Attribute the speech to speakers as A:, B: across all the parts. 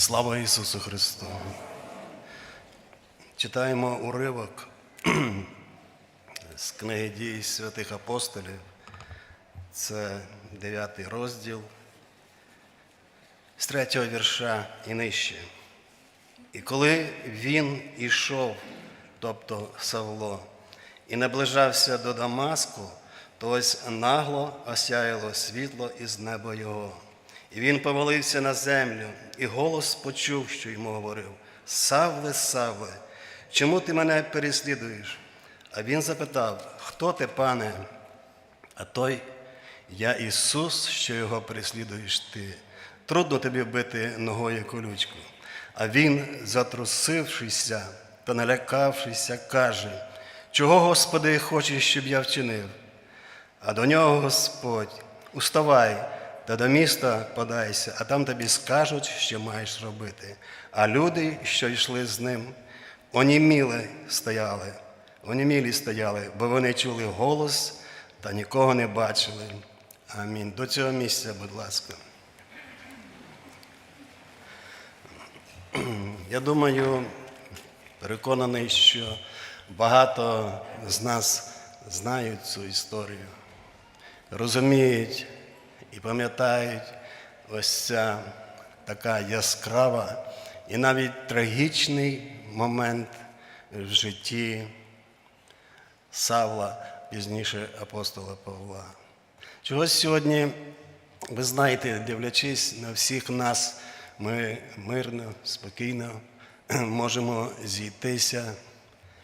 A: Слава Ісусу Христу! Читаємо уривок з книги дій святих апостолів. Це 9 розділ з третього вірша і нижче. І коли він ішов, тобто Савло, і наближався до Дамаску, то ось нагло осяяло світло із неба його. І він повалився на землю, і голос почув, що йому говорив: Савле, Савле, чому ти мене переслідуєш? А він запитав: Хто ти, пане? А той, я Ісус, що його переслідуєш ти. Трудно тобі бити ногою колючку. А він, затрусившися та налякавшися, каже: Чого, Господи, хочеш, щоб я вчинив? А до нього Господь, уставай та до міста подайся, а там тобі скажуть, що маєш робити. А люди, що йшли з ним, оніміли стояли, онімілі стояли, бо вони чули голос та нікого не бачили. Амінь. До цього місця, будь ласка. Я думаю, переконаний, що багато з нас знають цю історію, розуміють і пам'ятають ось ця така яскрава і навіть трагічний момент в житті Савла, пізніше апостола Павла. Чогось сьогодні, ви знаєте, дивлячись на всіх нас, ми мирно, спокійно можемо зійтися,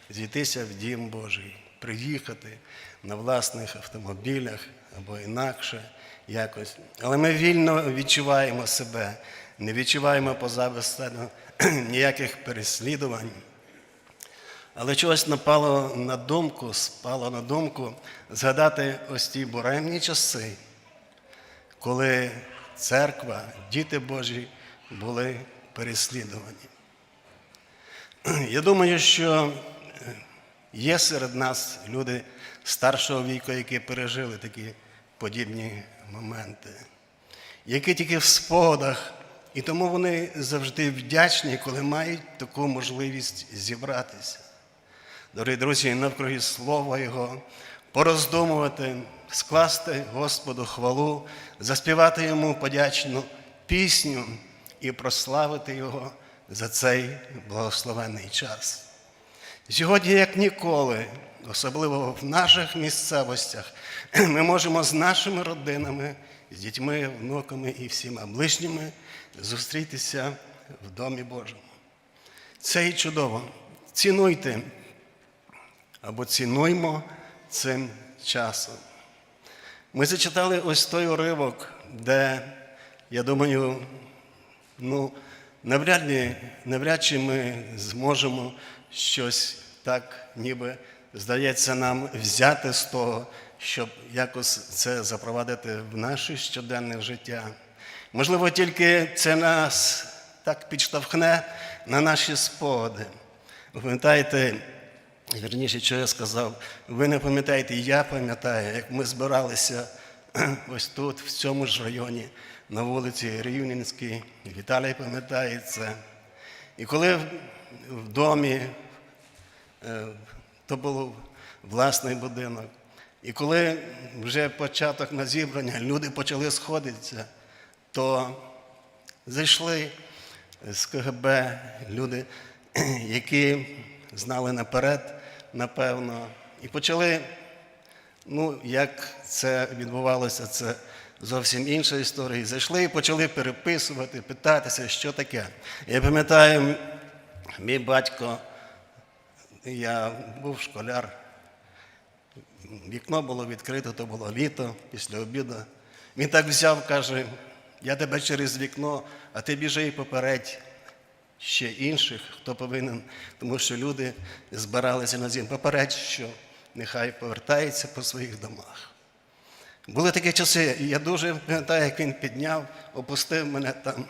A: зійтися в Дім Божий, приїхати на власних автомобілях або інакше якось. Але ми вільно відчуваємо себе, не відчуваємо позабезпечно ніяких переслідувань. Але чогось напало на думку, спало на думку згадати ось ті буремні часи, коли церква, діти Божі були переслідувані. Я думаю, що є серед нас люди старшого віку, які пережили такі подібні моменти, які тільки в спогадах, і тому вони завжди вдячні, коли мають таку можливість зібратися. Дорогі друзі, навкруги Слова Його, пороздумувати, скласти Господу хвалу, заспівати Йому подячну пісню і прославити Його за цей благословенний час. Сьогодні, як ніколи, особливо в наших місцевостях, ми можемо з нашими родинами, з дітьми, внуками і всіма ближніми зустрітися в Домі Божому. Це і чудово. Цінуйте або цінуймо цим часом. Ми зачитали ось той уривок, де, я думаю, ну, навряд, навряд чи ми зможемо щось так, ніби здається нам взяти з того, щоб якось це запровадити в наше щоденне життя. Можливо, тільки це нас так підштовхне на наші спогади. Ви пам'ятаєте, Вірніше, що я сказав, ви не пам'ятаєте, я пам'ятаю, як ми збиралися ось тут, в цьому ж районі, на вулиці Рівненській, Віталій пам'ятає це. І коли в домі, то був власний будинок, і коли вже початок на зібрання, люди почали сходитися, то зайшли з КГБ люди, які знали наперед, напевно, і почали, ну, як це відбувалося, це зовсім інша історія. Зайшли і почали переписувати, питатися, що таке. Я пам'ятаю, мій батько, я був школяр, вікно було відкрите, то було літо після обіду. Він так взяв, каже, я тебе через вікно, а ти біжи і попередь ще інших, хто повинен, тому що люди збиралися на зім. Попередь, що нехай повертається по своїх домах. Були такі часи, і я дуже пам'ятаю, як він підняв, опустив мене там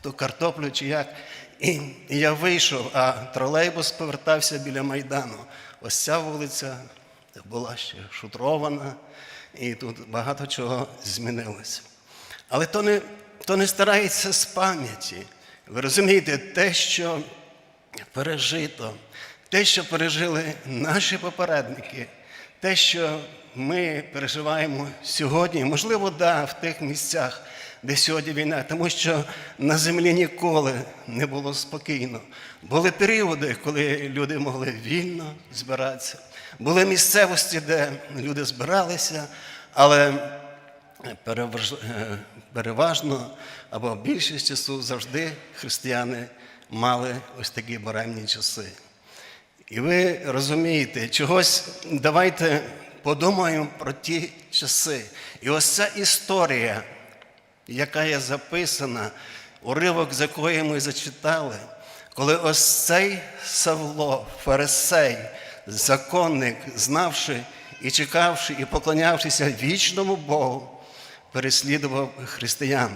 A: ту картоплю чи як. І, я вийшов, а тролейбус повертався біля Майдану. Ось ця вулиця була ще шутрована, і тут багато чого змінилося. Але то не, то не старається з пам'яті. Ви розумієте, те, що пережито, те, що пережили наші попередники, те, що ми переживаємо сьогодні, можливо, да, в тих місцях, де сьогодні війна, тому що на землі ніколи не було спокійно. Були періоди, коли люди могли вільно збиратися. Були місцевості, де люди збиралися, але е, переважно або більшість часу завжди християни мали ось такі буремні часи. І ви розумієте, чогось давайте подумаємо про ті часи. І ось ця історія, яка є записана, уривок, з якої ми зачитали, коли ось цей Савло, фарисей, законник, знавши і чекавши, і поклонявшися вічному Богу, переслідував християн,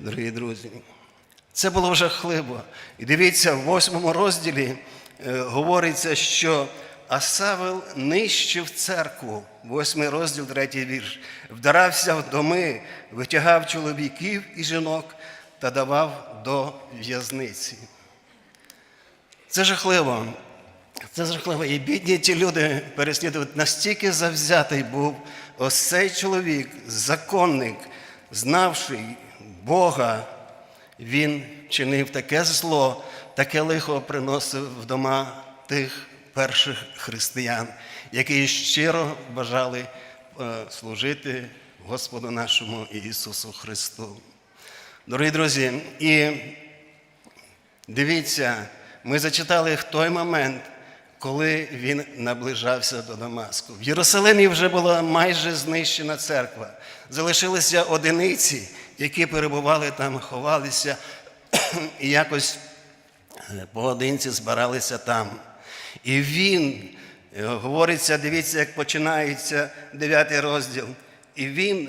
A: дорогі друзі. Це було жахливо. І дивіться, в восьмому розділі е, говориться, що Асавел нищив церкву, восьмий розділ, третій вірш, вдарався в доми, витягав чоловіків і жінок та давав до в'язниці. Це жахливо. Це жахливо. І бідні ті люди переслідують. Настільки завзятий був ось цей чоловік, законник, знавший Бога, він чинив таке зло, таке лихо приносив в дома тих перших християн, які щиро бажали е, служити Господу нашому Ісусу Христу. Дорогі друзі, і Дивіться, ми зачитали в той момент, коли він наближався до Дамаску. В Єрусалимі вже була майже знищена церква. Залишилися одиниці, які перебували там, ховалися і якось е, поодинці збиралися там. І він, е, говориться, дивіться, як починається 9 розділ. І він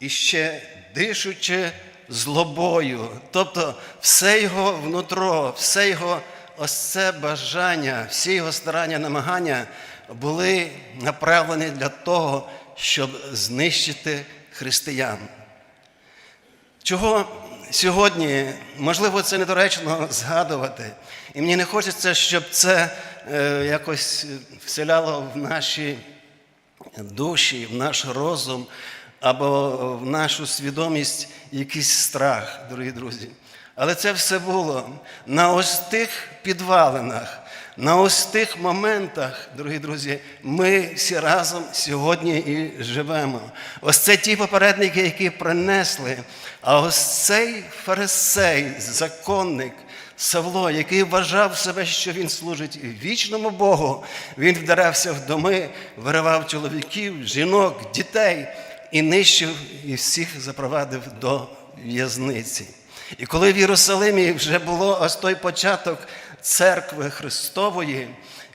A: іще дишучи злобою. Тобто все його внутро, все його ось це бажання, всі його старання, намагання були направлені для того, щоб знищити християн. Чого сьогодні, можливо, це недоречно згадувати, і мені не хочеться, щоб це е, якось вселяло в наші душі, в наш розум або в нашу свідомість якийсь страх, дорогі друзі. Але це все було на ось тих підвалинах, на ось тих моментах, дорогі друзі, ми всі разом сьогодні і живемо. Ось це ті попередники, які принесли. А ось цей фарисей, законник, Савло, який вважав себе, що він служить вічному Богу, він вдарався в доми, виривав чоловіків, жінок, дітей і нищив і всіх запровадив до в'язниці. І коли в Єрусалимі вже було ось той початок церкви Христової,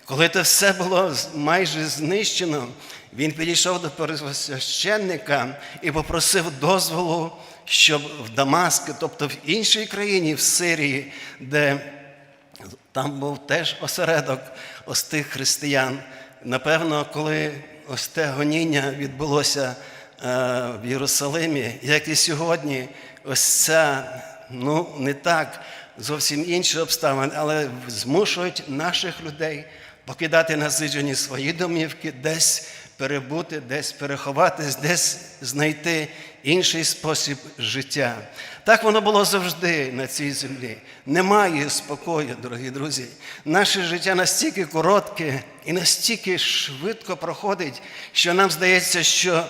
A: коли це все було майже знищено, він підійшов до первосвященника і попросив дозволу, щоб в Дамаску, тобто в іншій країні, в Сирії, де там був теж осередок ось тих християн. Напевно, коли ось те гоніння відбулося е, в Єрусалимі, як і сьогодні, ось ця, ну не так, зовсім інші обставини, але змушують наших людей покидати насиджені свої домівки, десь перебути, десь переховатись, десь знайти інший спосіб життя. Так воно було завжди на цій землі. Немає спокою, дорогі друзі. Наше життя настільки коротке і настільки швидко проходить, що нам здається, що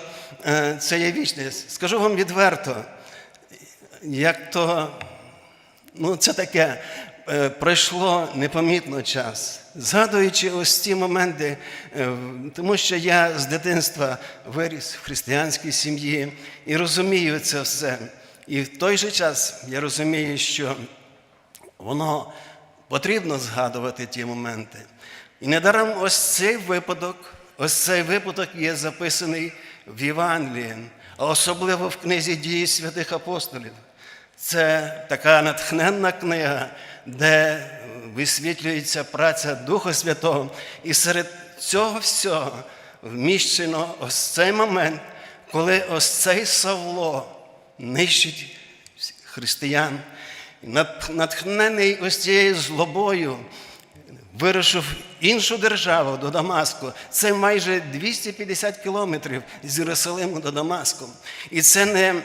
A: е, це є вічність. Скажу вам відверто, як то Ну, це таке е, пройшло непомітно час. Згадуючи ось ці моменти, е, тому що я з дитинства виріс в християнській сім'ї і розумію це все. І в той же час я розумію, що воно потрібно згадувати ті моменти. І недаром ось цей випадок, ось цей випадок є записаний в Євангелії, а особливо в книзі дії святих апостолів. Це така натхненна книга, де висвітлюється праця Духа Святого. І серед цього всього вміщено ось цей момент, коли ось цей Савло нищить християн. натхнений ось цією злобою, вирушив іншу державу до Дамаску. Це майже 250 кілометрів з Єрусалиму до Дамаску. І це не,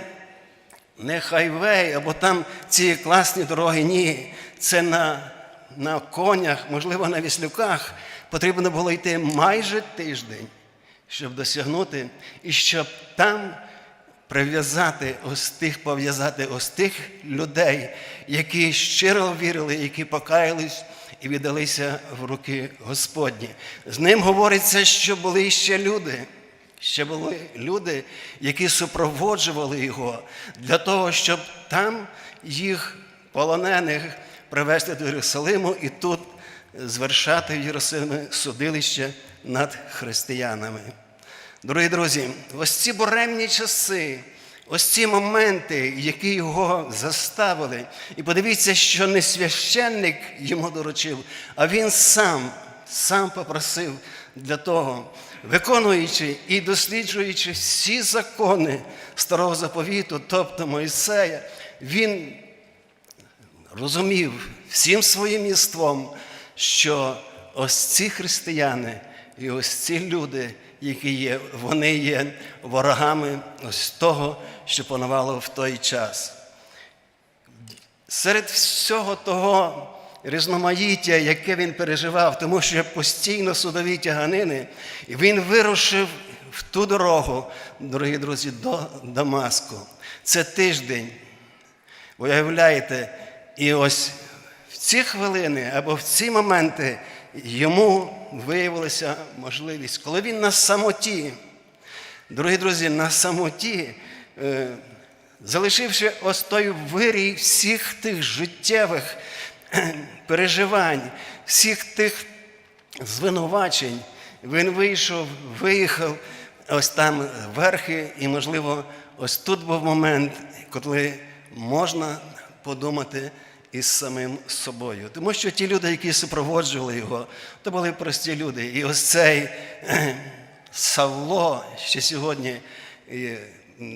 A: не хайвей, або там ці класні дороги. Ні. Це на, на конях, можливо, на віслюках. Потрібно було йти майже тиждень, щоб досягнути, і щоб там прив'язати ось тих, пов'язати ось тих людей, які щиро вірили, які покаялись і віддалися в руки Господні. З ним говориться, що були ще люди. Ще були люди, які супроводжували його для того, щоб там їх полонених привезти до Єрусалиму і тут звершати в Єрусалимі судилище над християнами. Дорогі друзі, ось ці буремні часи, ось ці моменти, які його заставили. І подивіться, що не священник йому доручив, а він сам, сам попросив для того, виконуючи і досліджуючи всі закони старого заповіту, тобто Мойсея, він розумів всім своїм єством, що ось ці християни і ось ці люди, які є, вони є ворогами ось того, що панувало в той час. Серед всього того різноманіття, яке він переживав, тому що постійно судові тяганини, і він вирушив в ту дорогу, дорогі друзі, до Дамаску. Це тиждень. Уявляєте, і ось в ці хвилини або в ці моменти йому виявилася можливість, коли він на самоті, дорогі друзі, на самоті, е, залишивши ось той вирій всіх тих життєвих переживань, всіх тих звинувачень, він вийшов, виїхав ось там верхи, і, можливо, ось тут був момент, коли можна подумати із самим собою. Тому що ті люди, які супроводжували його, то були прості люди. І ось цей Савло, ще сьогодні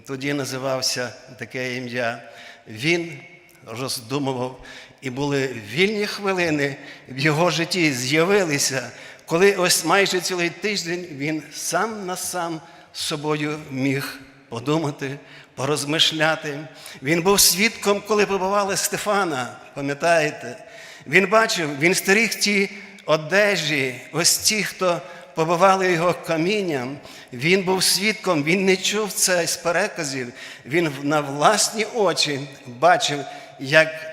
A: тоді називався таке ім'я, він роздумував, і були вільні хвилини в його житті з'явилися, коли ось майже цілий тиждень він сам на сам з собою міг подумати, порозмишляти. Він був свідком, коли побували Стефана, пам'ятаєте? Він бачив, він стеріг ті одежі, ось ті, хто побивали його камінням. Він був свідком, він не чув це з переказів. Він на власні очі бачив, як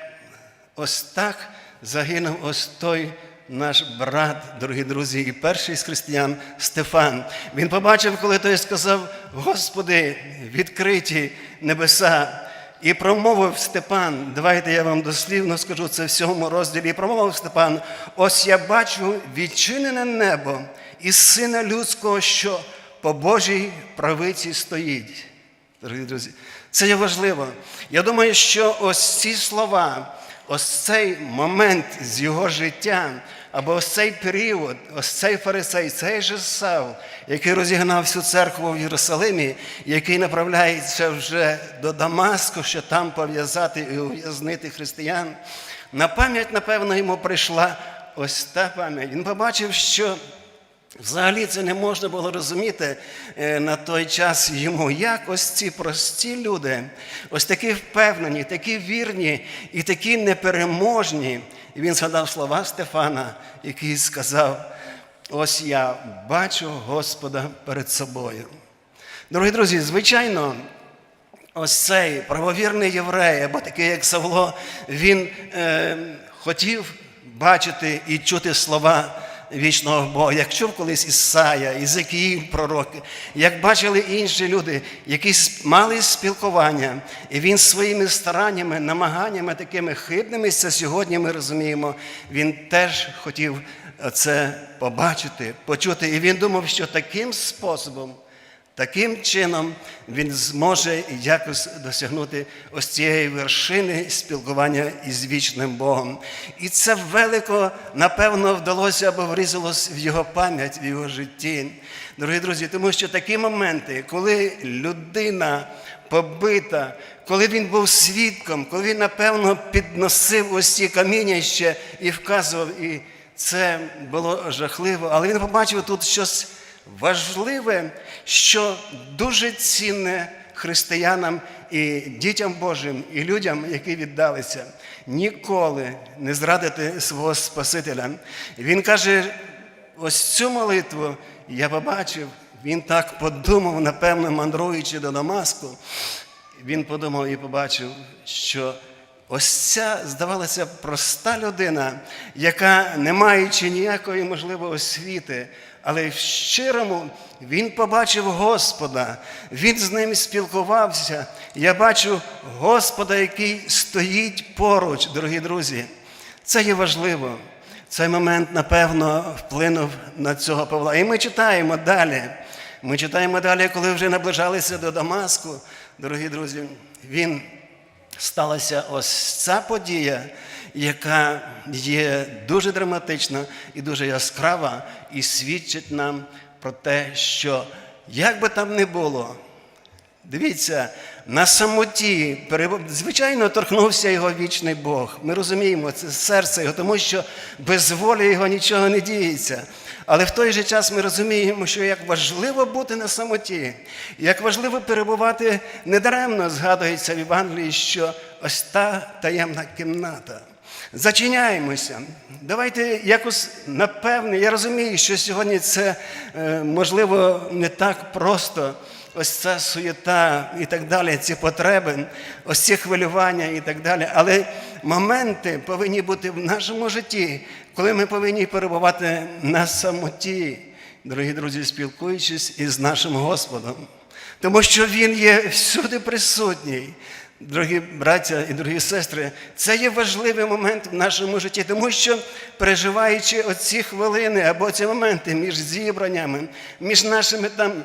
A: ось так загинув ось той наш брат, дорогі друзі, і перший з християн Стефан. Він побачив, коли той сказав: Господи, відкриті небеса. І промовив Степан, давайте я вам дослівно скажу це в сьомому розділі. І промовив Степан: ось я бачу відчинене небо і сина людського, що по Божій правиці стоїть. Дорогі друзі, це є важливо. Я думаю, що ось ці слова, ось цей момент з його життя, або ось цей період, ось цей фарисей, цей же Сав, який розігнав всю церкву в Єрусалимі, який направляється вже до Дамаску, щоб там пов'язати і ув'язнити християн. На пам'ять, напевно, йому прийшла ось та пам'ять. Він побачив, що Взагалі це не можна було розуміти е, на той час йому, як ось ці прості люди, ось такі впевнені, такі вірні і такі непереможні. І він згадав слова Стефана, який сказав: ось я бачу Господа перед собою. Дорогі друзі, звичайно, ось цей правовірний єврей, або такий, як Савло, він е, хотів бачити і чути слова вічного Бога, як чув колись Ісая, Ізекіїв, пророки, як бачили інші люди, які мали спілкування, і він своїми стараннями, намаганнями такими хибними, це сьогодні ми розуміємо, він теж хотів це побачити, почути. І він думав, що таким способом. Таким чином він зможе якось досягнути ось цієї вершини спілкування із вічним Богом. І це велико, напевно, вдалося або врізалось в його пам'ять, в його житті. Дорогі друзі, тому що такі моменти, коли людина побита, коли він був свідком, коли він, напевно, підносив ось ці каміння ще і вказував, і це було жахливо. Але він побачив тут щось важливе, що дуже цінне християнам і дітям Божим, і людям, які віддалися, ніколи не зрадити свого Спасителя. Він каже, ось цю молитву я побачив, він так подумав, напевно, мандруючи до Дамаску. Він подумав і побачив, що ось ця, здавалося, проста людина, яка, не маючи ніякої можливої освіти, але в щирому він побачив Господа, він з ним спілкувався. Я бачу Господа, який стоїть поруч, дорогі друзі. Це є важливо. Цей момент, напевно, вплинув на цього Павла. І ми читаємо далі. Ми читаємо далі, коли вже наближалися до Дамаску, дорогі друзі, він сталася ось ця подія, яка є дуже драматична і дуже яскрава, і свідчить нам про те, що як би там не було, Дивіться, на самоті, звичайно, торкнувся його вічний Бог. Ми розуміємо, це серце його, тому що без волі його нічого не діється. Але в той же час ми розуміємо, що як важливо бути на самоті, як важливо перебувати недаремно, згадується в Євангелії, що ось та таємна кімната. Зачиняємося. Давайте якось напевне, я розумію, що сьогодні це е, можливо не так просто. Ось ця суєта і так далі, ці потреби, ось ці хвилювання і так далі. Але моменти повинні бути в нашому житті, коли ми повинні перебувати на самоті, дорогі друзі, спілкуючись із нашим Господом. Тому що Він є всюди присутній. Дорогі браття і дорогі сестри, це є важливий момент в нашому житті, тому що переживаючи оці хвилини або ці моменти між зібраннями, між нашими там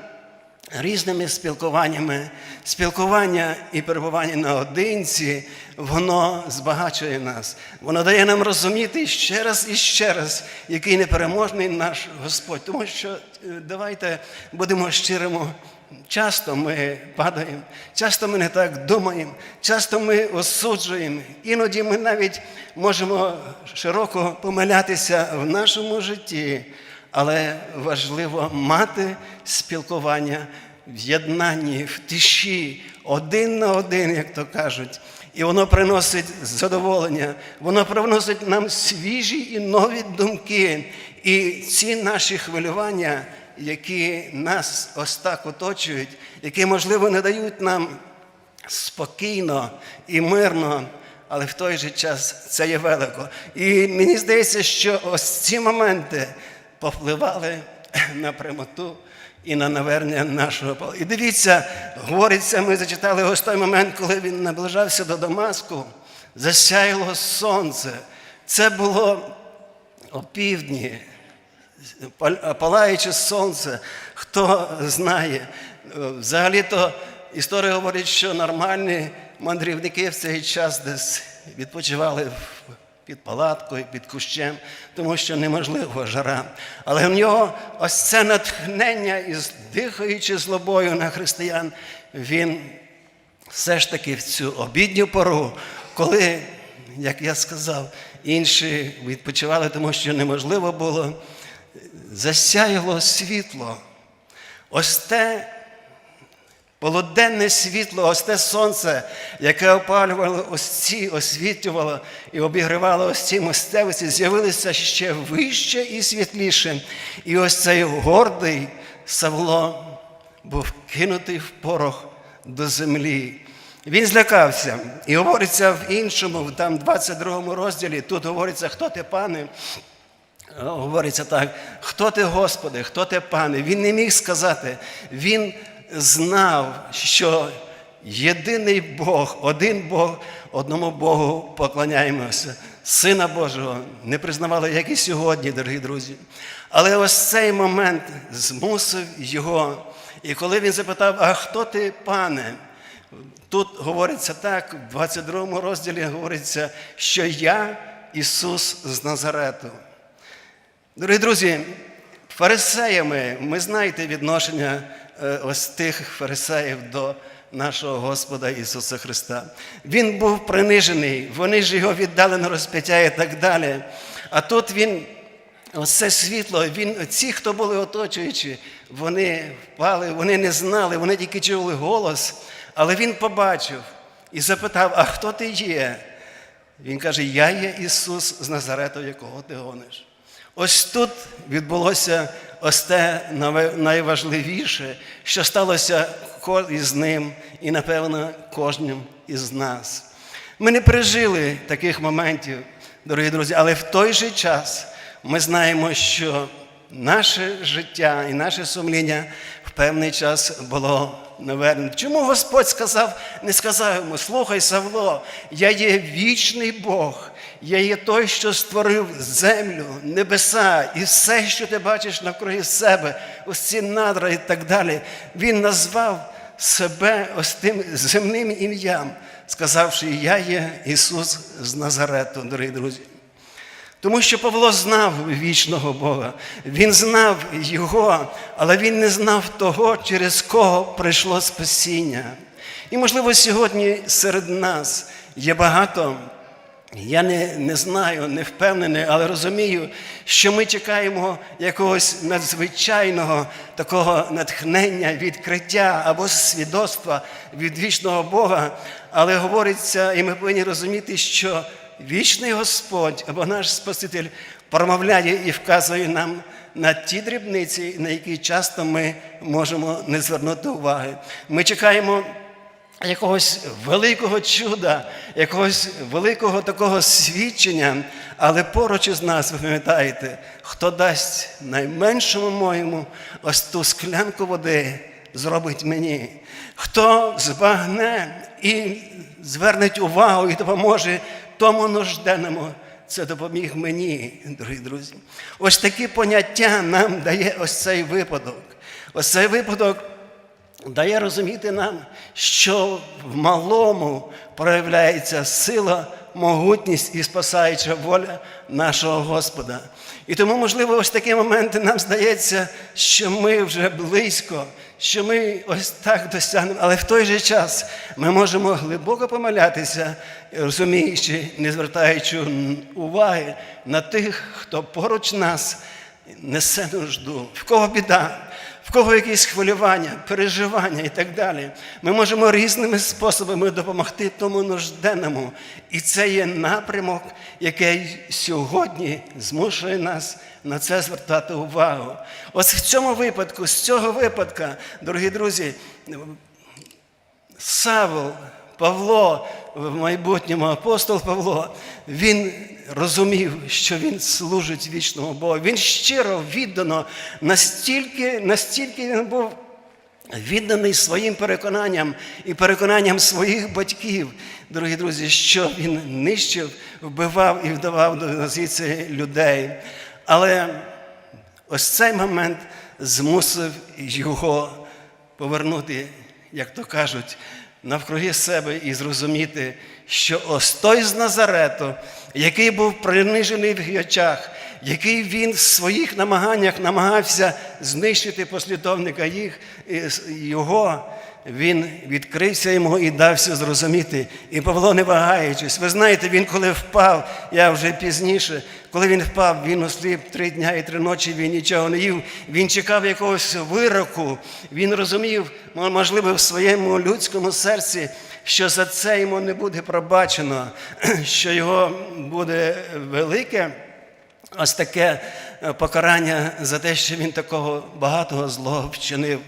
A: різними спілкуваннями, спілкування і перебування наодинці, воно збагачує нас. Воно дає нам розуміти ще раз і ще раз, який непереможний наш Господь. Тому що е, давайте будемо щирими. Часто ми падаємо, часто ми не так думаємо, часто ми осуджуємо. Іноді ми навіть можемо широко помилятися в нашому житті, але важливо мати спілкування в єднанні, в тиші, один на один, як то кажуть. І воно приносить задоволення, воно приносить нам свіжі і нові думки. І ці наші хвилювання які нас ось так оточують, які, можливо, не дають нам спокійно і мирно, але в той же час це є велико. І мені здається, що ось ці моменти повпливали на прямоту і на навернення нашого Павла. І дивіться, говориться, ми зачитали ось той момент, коли він наближався до Дамаску, засяяло сонце. Це було опівдні палаюче сонце, хто знає. Взагалі-то історія говорить, що нормальні мандрівники в цей час десь відпочивали під палаткою, під кущем, тому що неможливо жара. Але в нього ось це натхнення і дихаючи злобою на християн, він все ж таки в цю обідню пору, коли, як я сказав, інші відпочивали, тому що неможливо було засяяло світло. Ось те полуденне світло, ось те сонце, яке опалювало ось ці, освітлювало і обігрівало ось ці місцевості, з'явилося ще вище і світліше. І ось цей гордий Савло був кинутий в порох до землі. Він злякався. І говориться в іншому, там 22 розділі, тут говориться, хто ти, пане. Говориться так, хто ти, Господи, хто ти, пане? Він не міг сказати. Він знав, що єдиний Бог, один Бог, одному Богу поклоняємося. Сина Божого не признавали, як і сьогодні, дорогі друзі. Але ось цей момент змусив його. І коли він запитав, а хто ти, пане? Тут говориться так, в 22 розділі говориться, що я Ісус з Назарету. Дорогі друзі, фарисеями, ми знаєте відношення е, ось тих фарисеїв до нашого Господа Ісуса Христа. Він був принижений, вони ж його віддали на розп'яття і так далі. А тут він, оце світло, він, ці, хто були оточуючі, вони впали, вони не знали, вони тільки чули голос, але він побачив і запитав: А хто ти є? Він каже: Я є Ісус з Назарету, якого ти гониш. Ось тут відбулося ось те найважливіше, що сталося із ним і, напевно, кожним із нас. Ми не пережили таких моментів, дорогі друзі, але в той же час ми знаємо, що наше життя і наше сумління в певний час було навернено. Чому Господь сказав, не сказав йому, слухай, Савло, я є вічний Бог, я є той, що створив землю, небеса і все, що ти бачиш навкруги себе, ось ці надра і так далі. Він назвав себе ось тим земним ім'ям, сказавши, я є Ісус з Назарету, дорогі друзі. Тому що Павло знав вічного Бога, він знав Його, але він не знав того, через кого прийшло спасіння. І, можливо, сьогодні серед нас є багато, я не, не знаю, не впевнений, але розумію, що ми чекаємо якогось надзвичайного такого натхнення, відкриття або свідоцтва від вічного Бога. Але говориться, і ми повинні розуміти, що вічний Господь або наш Спаситель промовляє і вказує нам на ті дрібниці, на які часто ми можемо не звернути уваги. Ми чекаємо якогось великого чуда, якогось великого такого свідчення, але поруч із нас, ви пам'ятаєте, хто дасть найменшому моєму ось ту склянку води, зробить мені, хто збагне і звернеть увагу і допоможе тому нужденному. Це допоміг мені, дорогі друзі. Ось такі поняття нам дає ось цей випадок. Ось цей випадок дає розуміти нам, що в малому проявляється сила, могутність і спасаюча воля нашого Господа. І тому, можливо, ось такі моменти нам здається, що ми вже близько, що ми ось так досягнемо, але в той же час ми можемо глибоко помилятися, розуміючи, не звертаючи уваги на тих, хто поруч нас несе нужду, в кого біда, в кого якісь хвилювання, переживання і так далі. Ми можемо різними способами допомогти тому нужденному. І це є напрямок, який сьогодні змушує нас на це звертати увагу. Ось в цьому випадку, з цього випадка, дорогі друзі, Савл, Павло, в майбутньому апостол Павло, він розумів, що він служить вічному Богу. Він щиро віддано, настільки, настільки він був відданий своїм переконанням і переконанням своїх батьків, дорогі друзі, що він нищив, вбивав і вдавав до звідси людей. Але ось цей момент змусив його повернути, як то кажуть, навкруги себе і зрозуміти, що ось той з Назарету, який був принижений в їх очах, який він в своїх намаганнях намагався знищити послідовника їх, його, він відкрився йому і дався зрозуміти. І Павло, не вагаючись, ви знаєте, він коли впав, я вже пізніше, коли він впав, він осліп три дня і три ночі, він нічого не їв, він чекав якогось вироку, він розумів, можливо, в своєму людському серці, що за це йому не буде пробачено, що його буде велике. Ось таке покарання за те, що він такого багатого злого вчинив.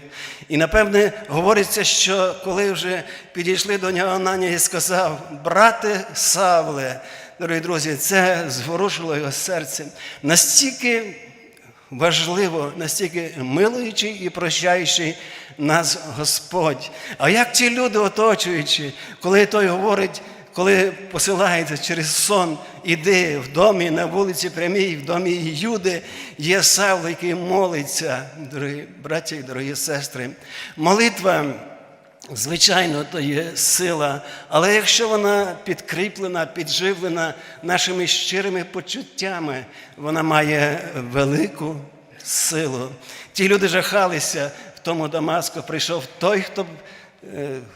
A: І напевне говориться, що коли вже підійшли до нього Ананія і сказав, брате Савле, дорогі друзі, це зворушило його серце. Настільки важливо, настільки милуючий і прощаючий нас Господь. А як ті люди оточуючи, коли той говорить, коли посилається через сон, іди в домі на вулиці Прямій, в домі Юди, є Савло, який молиться, дорогі браті і дорогі сестри. Молитва. Звичайно, то є сила, але якщо вона підкріплена, підживлена нашими щирими почуттями, вона має велику силу. Ті люди жахалися в тому Дамаску, прийшов той, хто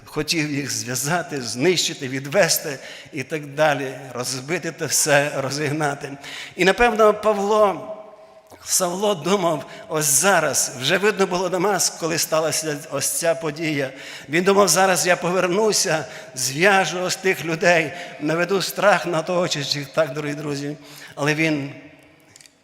A: хотів їх зв'язати, знищити, відвести і так далі, розбити те все, розігнати. І напевно Павло. Савло думав, ось зараз, вже видно було Дамаск, коли сталася ось ця подія. Він думав, зараз я повернуся, зв'яжу ось тих людей, наведу страх на оточуючих, так, дорогі друзі. Але він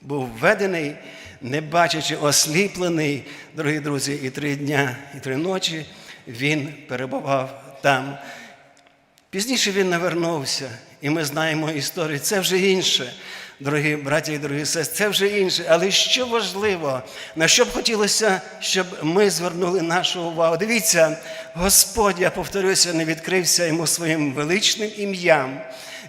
A: був введений, не бачачи, осліплений, дорогі друзі, і три дня, і три ночі він перебував там. Пізніше він навернувся, і ми знаємо історію. Це вже інше, дорогі браті і дорогі сестри, це вже інше. Але що важливо, на що б хотілося, щоб ми звернули нашу увагу? Дивіться, Господь, я повторюся, не відкрився йому своїм величним ім'ям.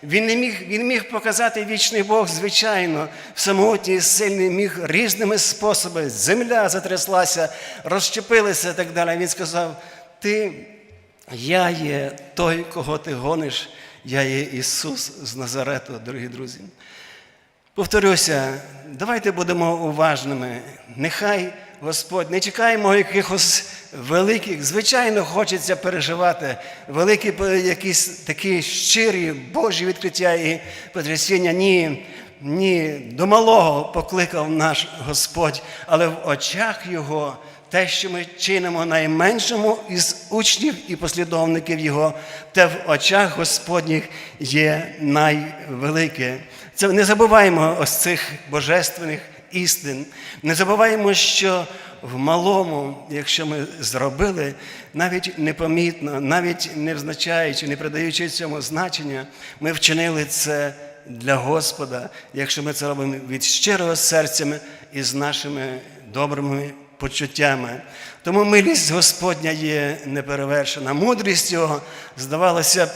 A: Він не міг, він міг показати вічний Бог, звичайно, в самотній, сильний, міг різними способами. Земля затряслася, розщепилася і так далі. Він сказав: Ти. Я є той, кого ти гониш, я є Ісус з Назарету, дорогі друзі. Повторюся, давайте будемо уважними. Нехай Господь, не чекаємо якихось великих, звичайно, хочеться переживати, великі якісь такі щирі Божі відкриття і потрясіння. Ні, ні, до малого покликав наш Господь, але в очах Його те, що ми чинимо найменшому із учнів і послідовників Його, те в очах Господніх є найвелике. Це не забуваємо ось цих божественних істин. Не забуваємо, що в малому, якщо ми зробили, навіть непомітно, навіть не взначаючи, не придаючи цьому значення, ми вчинили це для Господа, якщо ми це робимо від щирого серця і з нашими добрими почуттями. Тому милість Господня є неперевершена. Мудрість Його, здавалося б,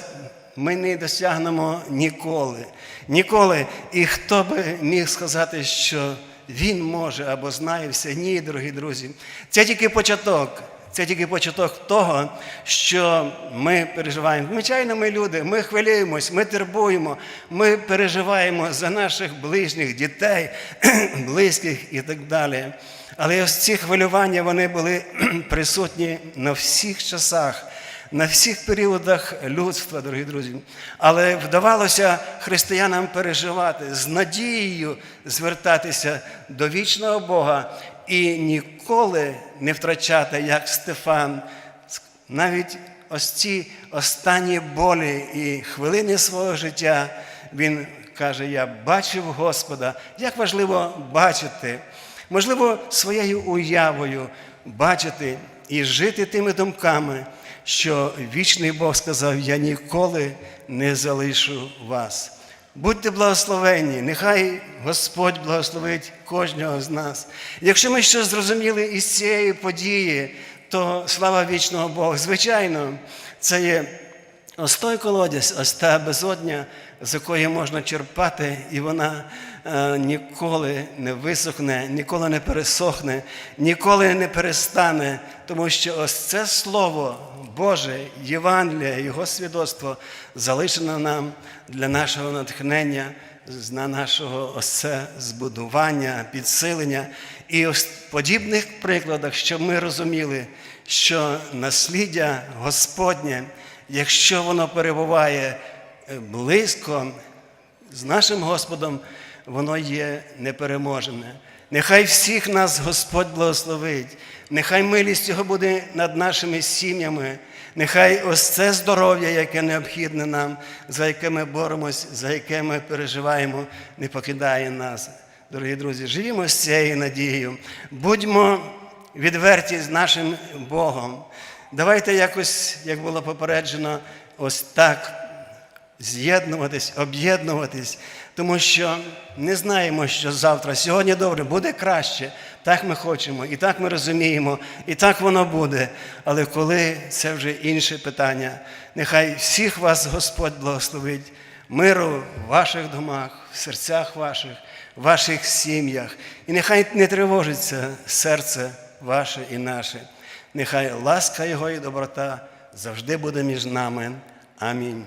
A: ми не досягнемо ніколи. Ніколи. І хто би міг сказати, що він може або знає все? Ні, дорогі друзі. Це тільки початок. Це тільки початок того, що ми переживаємо. Звичайно, ми люди, ми хвилюємось, ми турбуємо, ми переживаємо за наших ближніх дітей, близьких і так далі. Але ось ці хвилювання вони були присутні на всіх часах, на всіх періодах людства, дорогі друзі. Але вдавалося християнам переживати, з надією звертатися до вічного Бога і ніколи не втрачати, як Стефан, навіть ось ці останні болі і хвилини свого життя. Він каже: Я бачив Господа. Як важливо бачити, можливо, своєю уявою бачити і жити тими думками, що вічний Бог сказав: Я ніколи не залишу вас. Будьте благословені, нехай Господь благословить кожного з нас. Якщо ми щось зрозуміли із цієї події, то слава вічного Бога. Звичайно, це є ось той колодязь, ось та безодня, з якої можна черпати, і вона е, ніколи не висохне, ніколи не пересохне, ніколи не перестане, тому що ось це Слово Боже, Євангелія, Його свідоцтво залишено нам для нашого натхнення, на нашого ось це збудування, підсилення. І в подібних прикладах, щоб ми розуміли, що насліддя Господнє, якщо воно перебуває близько з нашим Господом, воно є непереможене. Нехай всіх нас Господь благословить, нехай милість Його буде над нашими сім'ями, нехай ось це здоров'я, яке необхідне нам, за яке ми боремось, за яке ми переживаємо, не покидає нас. Дорогі друзі, живімо з цією надією, будьмо відверті з нашим Богом. Давайте якось, як було попереджено, ось так з'єднуватись, об'єднуватись, тому що не знаємо, що завтра, сьогодні добре, буде краще. Так ми хочемо, і так ми розуміємо, і так воно буде. Але коли це вже інше питання, нехай всіх вас Господь благословить, миру в ваших домах, в серцях ваших, в ваших сім'ях. І нехай не тривожиться серце ваше і наше. Нехай ласка Його і доброта завжди буде між нами. Амінь.